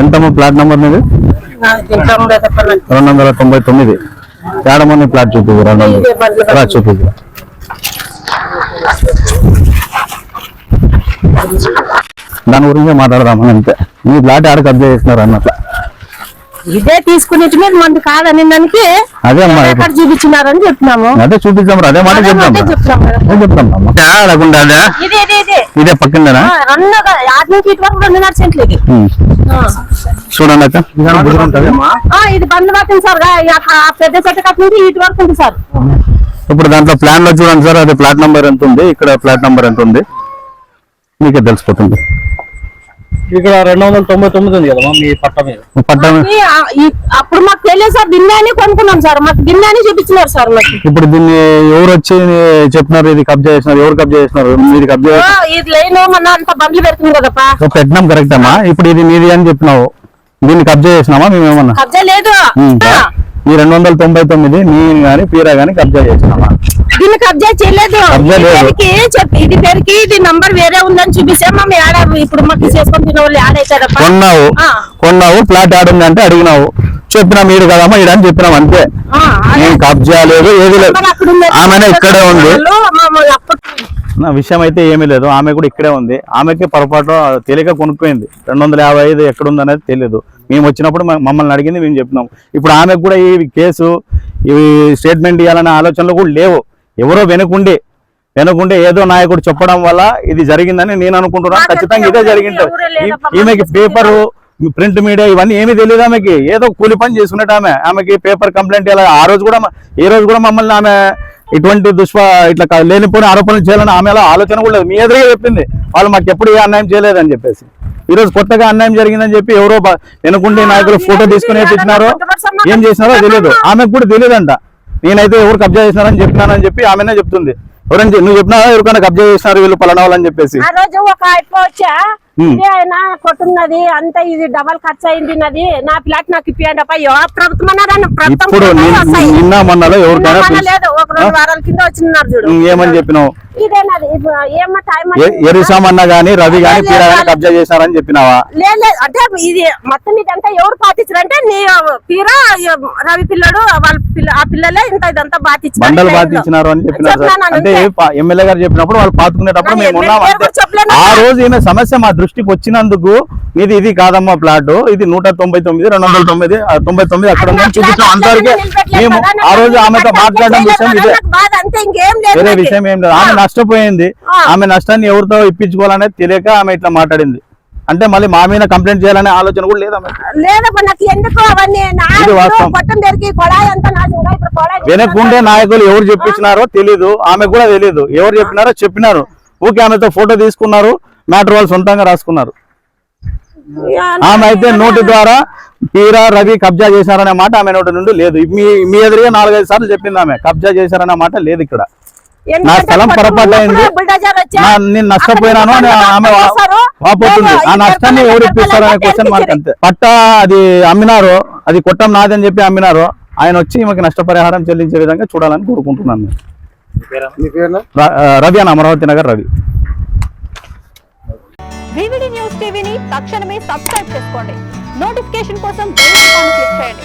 ఎంతమ్మా plot number మీది రెండు వందల తొంభై తొమ్మిది. ఏడమని ప్లాట్ చూపి రెండు వందల రా, దాని గురించి మాట్లాడదామని అంతే. మీ ప్లాట్ ఆడ కబ్జా చేసినారు అన్నట్ల. ఇదే తీసుకునేటి మీద మంది కాదని దానికి అదే అమ్మా ఎక్కడ చూపించినారని చెప్పినాము అదే చూపించాం రా, అదే మాట చెప్తాం చెప్తాం లేకుండా ఇది రెండు నుంచి ఇటు వరకు రెండున్నర సెంట్లు ఇది. ఉమ్. ఆ. చూడండి అక్క. ఆ, ఇది బంద్ పడుతుంది సార్ పెద్ద చెట్టు నుంచి ఇటు వరకు ఉంది సార్. ఇప్పుడు దాంట్లో ప్లాన్లో చూడండి సార్ అది ప్లాట్ నంబర్ ఎంత ఉంది? ఇక్కడ ప్లాట్ నంబర్ ఎంత ఉంది? మీకే తెలిసిపోతుంది. ఇక్కడ రెండు వందల తొంభై తొమ్మిది ఉంది కదమ్మా మీ పట్ట మీద. ఈ- అప్పుడు మాకు తెలియదు సార్ అని కొనుక్కున్నాం సార్ మాకు అని చూపించినారు సార్ మాకు. ఇప్పుడు దీన్ని ఎవరు వచ్చి చెప్పినారు ఇది కబ్జా చేసినారు ఎవరు కబ్జా చేసినారు? మీది కబ్జా ఇది లైన్ మన అంత బండ్లు పెడుతుంది ఓ, పెట్టినాం కరెక్ట్ అమ్మా. ఇప్పుడు ఇది మీది అని చెప్పినావు. దీన్ని కబ్జా చేసినామా మేమేమన్నా? కబ్జా లేదు. ఈ రెండు వందల తొంభై తొమ్మిది నేను గాని పీరా గాని కబ్జా చేసినామా దీన్ని కబ్జా చేయలేదు. ఇది. పేరుకి ఇది నంబర్ వేరే ఉందని చూపిస్తే మేము ఏడ ఇప్పుడు మాకు చేసుకొని తినే వాళ్ళు ఆడైతారప్ప కొన్నావు. కొన్నావు ప్లాట్ ఆడుంది అంటే అడిగినావు. చెప్పినా మీరు కదమ్మా ఈడని చెప్పినాం అంతే. కబ్జా లేదు ఏది లేదు. ఆమెనే ఇక్కడే ఉంది నా విషయం అయితే ఏమీ లేదు. ఆమె కూడా ఇక్కడే ఉంది. ఆమెకి పొరపాటు తెలియక కొనుక్కోయింది రెండు వందల యాభై ఐదు ఎక్కడ ఉంది అనేది తెలియదు మేము వచ్చినప్పుడు మమ్మల్ని అడిగింది మేము చెప్పినాం. ఇప్పుడు ఆమెకు కూడా ఈ కేసు ఈ స్టేట్మెంట్ ఇవ్వాలనే ఆలోచనలు కూడా లేవు. ఎవరో వెనుకుండి వెనుకుండి ఏదో నాయకుడు చెప్పడం వల్ల ఇది జరిగిందని నేను అనుకుంటున్నాను ఖచ్చితంగా ఇదే జరిగింది. ఈమెకి పేపరు ప్రింట్ మీడియా ఇవన్నీ ఏమీ తెలియదు ఆమెకి. ఏదో కూలి పని చేసుకున్నట్టు ఆమె. ఆమెకి పేపర్ కంప్లైంట్ ఇలా ఆ రోజు కూడా ఏ రోజు కూడా మమ్మల్ని ఆమె ఇటువంటి దుష్ప ఇట్లా లేనిపోయిన ఆరోపణలు చేయాలని ఆమె అలా ఆలోచన కూడా లేదు. మీ ఎదురుగా చెప్పింది వాళ్ళు మాకు ఎప్పుడు ఏ అన్యాయం చేయలేదని చెప్పేసి. ఈ రోజు కొత్తగా అన్యాయం జరిగిందని చెప్పి ఎవరో వెనుకుండే నాయకులు ఫోటో తీసుకుని తెచ్చినారో ఏం చేసినారో తెలియదు. ఆమెకు కూడా తెలియదంట. నేనైతే ఎవరు కబ్జా చేసినారని చెప్పినానని చెప్పి ఆమెనే చెప్తుంది. ఎవరైనా నువ్వు చెప్పినా ఎవరికైనా కబ్జా చేసినారు వీళ్ళు పలానా అని చెప్పేసి. ఆ రోజు ఒక అయిపో వచ్చా ఆయన కొట్టున్నది అంత ఇది డబల్ ఖర్చు అయింది నది నా ప్లాట్ నాకు ఇప్పియండి ప్రభుత్వం అన్నారని ప్రభుత్వం ఇప్పుడు నిన్న- మొన్నలో ఎవరికైనా లేదు ఒక రెండు వారాల కింద వచ్చిన్నారు చూడు. ఏమని చెప్పినావు? ఎ- ఎరిసామన్న గాని రవి గాని పీరా గాని. కబ్జా చేశారని చెప్పినావా? లేదు అంటే ఇది మొత్తం ఇదంతా ఎవరు పాటించారంటే నీ పీరా రవి పిల్లడు వాళ్ళ పిల్ల ఆ పిల్లలే ఇంత ఇదంతా బాతించారు బండలు బాధించినారు అని చెప్పినారు అంటే. ఎమ్మెల్యే గారు చెప్పినప్పుడు వాళ్ళు పాతుకునేటప్పుడు మేము? ఆ రోజు ఈమె సమస్య మా దృష్టికి వచ్చినందుకు ఇది ఇది కాదమ్మా ప్లాట్. ఇది నూట తొంభై తొమ్మిది రెండు వందల తొమ్మిది తొంభై తొమ్మిది అక్కడ చూపించాం అంతవరకే మేము ఆ రోజు ఆమెతో మాట్లాడడం విషయం ఇదే. వేరే. విషయం ఏం లేదు. ఆమె నష్టపోయింది. ఆ. ఆమె నష్టాన్ని ఎవరితో ఇప్పించుకోవాలనేది తెలియక ఆమె ఇట్లా మాట్లాడింది. అంటే మళ్ళీ మా మీద కంప్లైంట్ చేయాలనే ఆలోచన కూడా లేదు లేదబ్బా నాకు ఎందుకు అవన్నీ? నా ఇది వాస్తవం. పొట్టం పెరిగి కొడాయి అంతా నాశనంగా ఇప్పుడు కొడాయి వెనకుండే నాయకులు ఎవరు చెప్పించినారో తెలీదు. ఆమె కూడా తెలియదు ఎవరు చెప్పినారో చెప్పినారు. ఊకే ఆమెతో ఫోటో తీసుకున్నారు. మ్యాటర్ వాళ్ళు సొంతంగా రాసుకున్నారు. ఆమె అయితే నోటి ద్వారా పీరా రవి కబ్జా చేశారనే మాట ఆమె నోటి నుండి లేదు. మీ మీ ఎదురుగా నాలుగైదు సార్లు చెప్పింది ఆమె. కబ్జా చేశారనే మాట లేదు ఇక్కడ. నా స్థలం పొట్టం పొరపాటు అయింది. ఉన్నప్పుడు బుల్డోజర్ వచ్చా, నా- నేను నష్టపోయినాను అని ఆమె. వాపోతుంది. ఆ నష్టాన్ని ఎవరు ఇప్పిస్తారు అనే క్వశ్చన్ మార్క్. అంతే. పట్ట అది అమ్మినారు. అది కొట్టం నాది అని చెప్పి అమ్మినారు. ఆయన వచ్చి ఈమెకి నష్టపరిహారం చెల్లించే విధంగా చూడాలని కోరుకుంటున్నాను రవి అని అమరావతి నగర్ రవి. న్యూస్ టీవీని తక్షణమే సబ్స్క్రైబ్ చేసుకోండి. నోటిఫికేషన్ కోసం బెల్ ఐకాన్ క్లిక్ చేయండి.